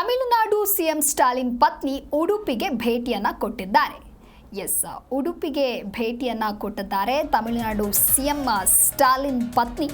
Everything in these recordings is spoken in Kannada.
ತಮಿಳುನಾಡು ಸಿಎಂ ಸ್ಟಾಲಿನ್ ಪತ್ನಿ ಉಡುಪಿಗೆ ಭೇಟಿಯನ್ನು ಕೊಟ್ಟಿದ್ದಾರೆ. ಎಸ್, ಉಡುಪಿಗೆ ಭೇಟಿಯನ್ನು ಕೊಟ್ಟಿದ್ದಾರೆ ತಮಿಳುನಾಡು ಸಿಎಂ ಸ್ಟಾಲಿನ್ ಪತ್ನಿ.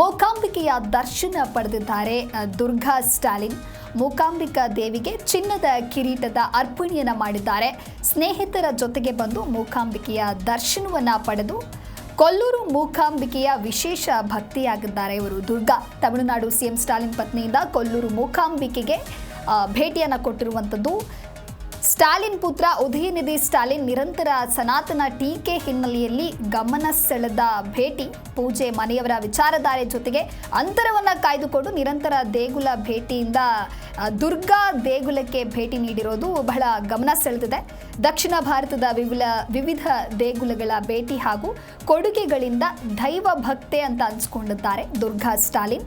ಮೂಕಾಂಬಿಕೆಯ ದರ್ಶನ ಪಡೆದಿದ್ದಾರೆ ದುರ್ಗಾ ಸ್ಟಾಲಿನ್. ಮೂಕಾಂಬಿಕಾ ದೇವಿಗೆ ಚಿನ್ನದ ಕಿರೀಟದ ಅರ್ಪಣೆಯನ್ನ ಮಾಡಿದ್ದಾರೆ. ಸ್ನೇಹಿತರ ಜೊತೆಗೆ ಬಂದು ಮೂಕಾಂಬಿಕೆಯ ದರ್ಶನವನ್ನ ಪಡೆದು ಕೊಲ್ಲೂರು ಮೂಕಾಂಬಿಕೆಯ ವಿಶೇಷ ಭಕ್ತಿಯಾಗಿದ್ದಾರೆ ಇವರು. ದುರ್ಗಾ, ತಮಿಳುನಾಡು ಸಿಎಂ ಸ್ಟಾಲಿನ್ ಪತ್ನಿಯಿಂದ ಕೊಲ್ಲೂರು ಮೂಕಾಂಬಿಕೆಗೆ ಭೇಟಿಯನ್ನ ಕೊಟ್ಟಿರುವಂಥದ್ದು. ಸ್ಟಾಲಿನ್ ಪುತ್ರ ಉದಯನಿಧಿ ಸ್ಟಾಲಿನ್ ನಿರಂತರ ಸನಾತನ ಟೀಕೆ ಹಿನ್ನೆಲೆಯಲ್ಲಿ ಗಮನ ಸೆಳೆದ ಭೇಟಿ. ಪೂಜೆ ಮನೆಯವರ ವಿಚಾರಧಾರೆ ಜೊತೆಗೆ ಅಂತರವನ್ನ ಕಾಯ್ದುಕೊಂಡು ನಿರಂತರ ದೇಗುಲ ಭೇಟಿಯಿಂದ ದುರ್ಗಾ ದೇಗುಲಕ್ಕೆ ಭೇಟಿ ನೀಡಿರೋದು ಬಹಳ ಗಮನ ಸೆಳೆದಿದೆ. ದಕ್ಷಿಣ ಭಾರತದ ವಿವಿಲ, ವಿವಿಧ ದೇಗುಲಗಳ ಭೇಟಿ ಹಾಗೂ ಕೊಡುಗೆಗಳಿಂದ ದೈವ ಭಕ್ತೆ ಅಂತ ಅನ್ಸ್ಕೊಂಡಿದ್ದಾರೆ ದುರ್ಗಾ ಸ್ಟಾಲಿನ್.